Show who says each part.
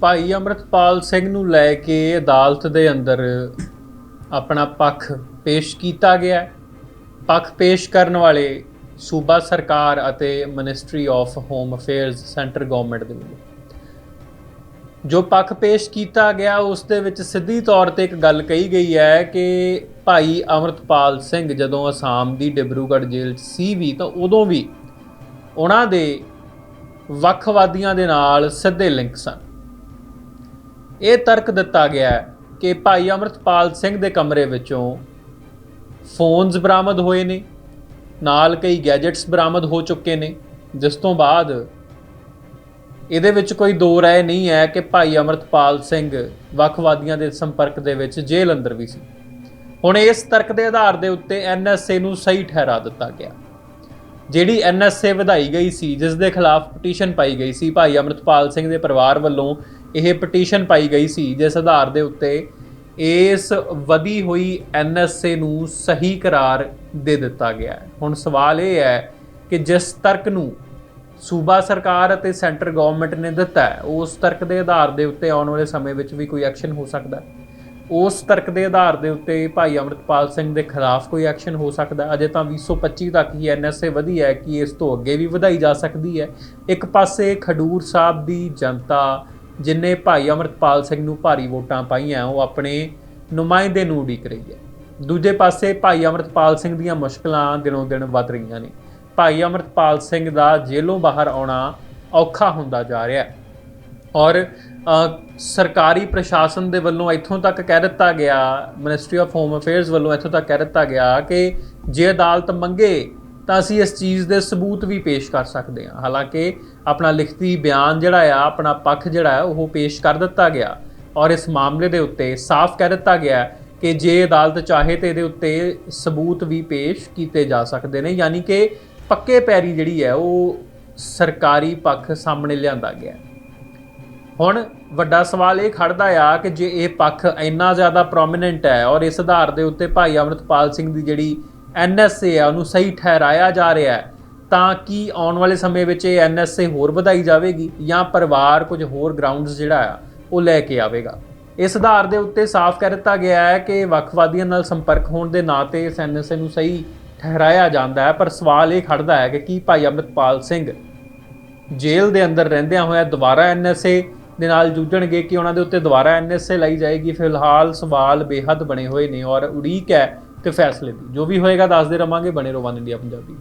Speaker 1: ਭਾਈ ਅਮਰਤਪਾਲ ਸਿੰਘ ਨੂੰ ਲੈ ਕੇ ਅਦਾਲਤ ਦੇ ਅੰਦਰ ਆਪਣਾ ਪੱਖ ਪੇਸ਼ ਕੀਤਾ ਗਿਆ ਹੈ। ਪੱਖ ਪੇਸ਼ ਕਰਨ ਵਾਲੇ ਸੂਬਾ ਸਰਕਾਰ ਅਤੇ ministry of home affairs centre government ਦੇ ਵੱਲੋਂ ਜੋ ਪੱਖ ਪੇਸ਼ ਕੀਤਾ ਗਿਆ, ਉਸ ਦੇ ਵਿੱਚ ਸਿੱਧੀ ਤੌਰ ਤੇ ਇੱਕ ਗੱਲ ਕਹੀ ਗਈ ਹੈ ਕਿ ਭਾਈ ਅਮਰਤਪਾਲ ਸਿੰਘ ਜਦੋਂ ਅਸਾਮ ਦੀ ਡਿਬਰੂਗੜ੍ਹ ਜੇਲ੍ਹ 'ਚ ਸੀ ਵੀ, ਤਾਂ ਉਦੋਂ ਵੀ ਉਹਨਾਂ ਦੇ ਵੱਖਵਾਦੀਆਂ ਦੇ ਨਾਲ ਸਿੱਧੇ ਲਿੰਕ ਸਨ ਇਹ ਤਰਕ ਦਿੱਤਾ ਗਿਆ ਹੈ ਕਿ ਭਾਈ ਅਮਰਤਪਾਲ ਸਿੰਘ ਦੇ ਕਮਰੇ ਵਿੱਚੋਂ ਫੋਨਸ ਬਰਾਮਦ ਹੋਏ ਨੇ, ਨਾਲ ਕਈ ਗੈਜਟਸ ਬਰਾਮਦ ਹੋ ਚੁੱਕੇ ਨੇ, ਜਿਸ ਤੋਂ ਬਾਅਦ ਇਹਦੇ ਵਿੱਚ ਕੋਈ ਦੋ ਰਾਏ ਨਹੀਂ ਹੈ ਕਿ ਭਾਈ ਅਮਰਤਪਾਲ ਸਿੰਘ ਵੱਖਵਾਦੀਆਂ ਦੇ ਸੰਪਰਕ ਦੇ ਵਿੱਚ ਜੇਲ੍ਹ ਅੰਦਰ ਵੀ ਸੀ। ਹੁਣ ਇਸ ਤਰਕ ਦੇ ਆਧਾਰ ਦੇ ਉੱਤੇ ਐਨਐਸਏ ਨੂੰ ਸਹੀ ਠਹਿਰਾ ਦਿੱਤਾ ਗਿਆ। ਜਿਹੜੀ ਐਨਐਸਏ ਵਧਾਈ ਗਈ ਸੀ, ਜਿਸ ਦੇ ਖਿਲਾਫ ਪਟੀਸ਼ਨ ਪਾਈ ਗਈ ਸੀ ਭਾਈ ਅਮਰਤਪਾਲ ਸਿੰਘ ਦੇ ਪਰਿਵਾਰ ਵੱਲੋਂ ਇਹ ਪਟੀਸ਼ਨ ਪਾਈ ਗਈ ਸੀ ਜਿਸ ਆਧਾਰ ਦੇ ਉੱਤੇ ਇਸ ਵਧੀ ਹੋਈ ਐਨਐਸਏ ਨੂੰ ਸਹੀ ਕਰਾਰ ਦੇ ਦਿੱਤਾ ਗਿਆ ਹੈ। ਹੁਣ ਸਵਾਲ ਇਹ ਹੈ ਕਿ ਜਿਸ ਤਰਕ ਨੂੰ ਸੂਬਾ ਸਰਕਾਰ ਅਤੇ ਸੈਂਟਰ ਗਵਰਨਮੈਂਟ ਨੇ ਦਿੱਤਾ ਉਸ ਤਰਕ ਦੇ ਆਧਾਰ ਦੇ ਉੱਤੇ ਆਉਣ ਵਾਲੇ ਸਮੇਂ ਵਿੱਚ ਵੀ ਕੋਈ ਐਕਸ਼ਨ ਹੋ ਸਕਦਾ ਹੈ? ਉਸ ਤਰਕ ਦੇ ਆਧਾਰ ਦੇ ਉੱਤੇ ਭਾਈ ਅਮਰਤਪਾਲ ਸਿੰਘ ਦੇ ਖਿਲਾਫ ਕੋਈ ਐਕਸ਼ਨ ਹੋ ਸਕਦਾ ਅਜੇ ਤਾਂ 2025 ਤੱਕ ਹੀ ਐਨਐਸਏ ਵਧੀ ਹੈ ਕਿ ਇਸ ਤੋਂ ਅੱਗੇ ਵੀ ਵਧਾਈ ਜਾ ਸਕਦੀ ਹੈ? ਇੱਕ ਪਾਸੇ ਖਡੂਰ ਸਾਹਿਬ ਦੀ ਜਨਤਾ ਜਿਨੇ ਭਾਈ ਅਮਰਤਪਾਲ ਸਿੰਘ ਨੂੰ ਭਾਰੀ ਵੋਟਾਂ ਪਾਈਆਂ, ਉਹ ਆਪਣੇ ਨੁਮਾਇੰਦੇ ਨੂੰ ਉਡੀਕ ਰਹੀ ਹੈ। ਦੂਜੇ ਪਾਸੇ ਭਾਈ ਅਮਰਤਪਾਲ ਸਿੰਘ ਦੀਆਂ ਮੁਸ਼ਕਲਾਂ ਦਿਨੋਂ ਦਿਨ ਵੱਧ ਰਹੀਆਂ ਨੇ। ਭਾਈ ਅਮਰਤਪਾਲ ਸਿੰਘ ਦਾ ਜੇਲੋਂ ਬਾਹਰ ਆਉਣਾ ਔਖਾ ਹੁੰਦਾ ਜਾ ਰਿਹਾ ਹੈ। ਔਰ ਸਰਕਾਰੀ ਪ੍ਰਸ਼ਾਸਨ ਦੇ ਵੱਲੋਂ ਇੱਥੋਂ ਤੱਕ ਕਹਿ ਦਿੱਤਾ ਗਿਆ ਮਿਨਿਸਟਰੀ ਆਫ ਹੋਮ ਅਫੇਅਰਸ ਵੱਲੋਂ ਇੱਥੋਂ ਤੱਕ ਕਹਿ ਦਿੱਤਾ ਗਿਆ ਕਿ ਜੇ ਅਦਾਲਤ ਮੰਗੇ ਤਾਂ ਅਸੀਂ ਇਸ ਚੀਜ਼ ਦੇ ਸਬੂਤ ਵੀ ਪੇਸ਼ ਕਰ ਸਕਦੇ ਹਾਂ। ਹਾਲਾਂਕਿ ਆਪਣਾ ਲਿਖਤੀ ਬਿਆਨ ਜਿਹੜਾ ਆ, ਆਪਣਾ ਪੱਖ ਜਿਹੜਾ ਉਹ ਪੇਸ਼ ਕਰ ਦਿੱਤਾ ਗਿਆ ਔਰ ਇਸ ਮਾਮਲੇ ਦੇ ਉੱਤੇ ਸਾਫ਼ ਕਹਿ ਦਿੱਤਾ ਗਿਆ ਕਿ ਜੇ ਅਦਾਲਤ ਚਾਹੇ ਤੇ ਇਹਦੇ ਉੱਤੇ ਸਬੂਤ ਵੀ ਪੇਸ਼ ਕੀਤੇ ਜਾ ਸਕਦੇ ਨੇ, ਯਾਨੀ ਕਿ ਪੱਕੇ ਪੈਰੀ ਜਿਹੜੀ ਹੈ ਉਹ ਸਰਕਾਰੀ ਪੱਖ ਸਾਹਮਣੇ ਲਿਆਂਦਾ ਗਿਆ। ਹੁਣ ਵੱਡਾ ਸਵਾਲ ਇਹ ਖੜਦਾ ਆ ਕਿ ਜੇ ਇਹ ਪੱਖ ਇੰਨਾ ਜ਼ਿਆਦਾ ਪ੍ਰੋਮਿਨੈਂਟ ਹੈ ਔਰ ਇਸ ਆਧਾਰ ਦੇ ਉੱਤੇ ਭਾਈ ਅਮਰਤਪਾਲ ਸਿੰਘ ਦੀ ਜਿਹੜੀ ਐਨਐਸਏ ਆ, ਉਹਨੂੰ ਸਹੀ ਠਹਿਰਾਇਆ ਜਾ ਰਿਹਾ ਹੈ, ਤਾਂ ਕਿ ਆਉਣ ਵਾਲੇ ਸਮੇਂ ਵਿੱਚ ਇਹ ਐਨਐਸਏ ਹੋਰ ਵਧਾਈ ਜਾਵੇਗੀ ਜਾਂ ਪਰਿਵਾਰ ਕੁਝ ਹੋਰ ਗਰਾਊਂਡਸ ਜਿਹੜਾ ਆ, ਉਹ ਲੈ ਕੇ ਆਵੇਗਾ? ਇਸ ਆਧਾਰ ਦੇ ਉੱਤੇ ਸਾਫ਼ ਕਹਿ ਦਿੱਤਾ ਗਿਆ ਹੈ ਕਿ ਵੱਖਵਾਦੀਆਂ ਨਾਲ ਸੰਪਰਕ ਹੋਣ ਦੇ ਨਾਤੇ ਇਸ ਐਨਐਸਏ ਨੂੰ ਸਹੀ ਠਹਿਰਾਇਆ ਜਾਂਦਾ ਹੈ, ਪਰ ਸਵਾਲ ਇਹ ਖੜਦਾ ਹੈ ਕਿ ਕੀ ਭਾਈ ਅਮਰਤਪਾਲ ਸਿੰਘ ਜੇਲ੍ਹ ਦੇ ਅੰਦਰ ਰਹਿੰਦਿਆਂ ਹੋਇਆ ਦੁਬਾਰਾ ਐਨਐਸਏ ਦੇ ਨਾਲ ਜੂਝਣਗੇ ਕਿ ਉਹਨਾਂ ਦੇ ਉੱਤੇ ਦੁਬਾਰਾ ਐਨਐਸਏ ਲਈ ਜਾਏਗੀ? ਫਿਲਹਾਲ ਸਵਾਲ ਬੇਹੱਦ ਬਣੇ ਹੋਏ ਨੇ ਔਰ ਉਡੀਕ ਹੈ ਤੇ ਫੈਸਲੇ ਦੀ। ਜੋ ਵੀ ਹੋਏਗਾ ਦੱਸਦੇ ਰਵਾਂਗੇ ਬਣੇ ਰਹੋ ਵਨ ਇੰਡੀਆ ਪੰਜਾਬੀ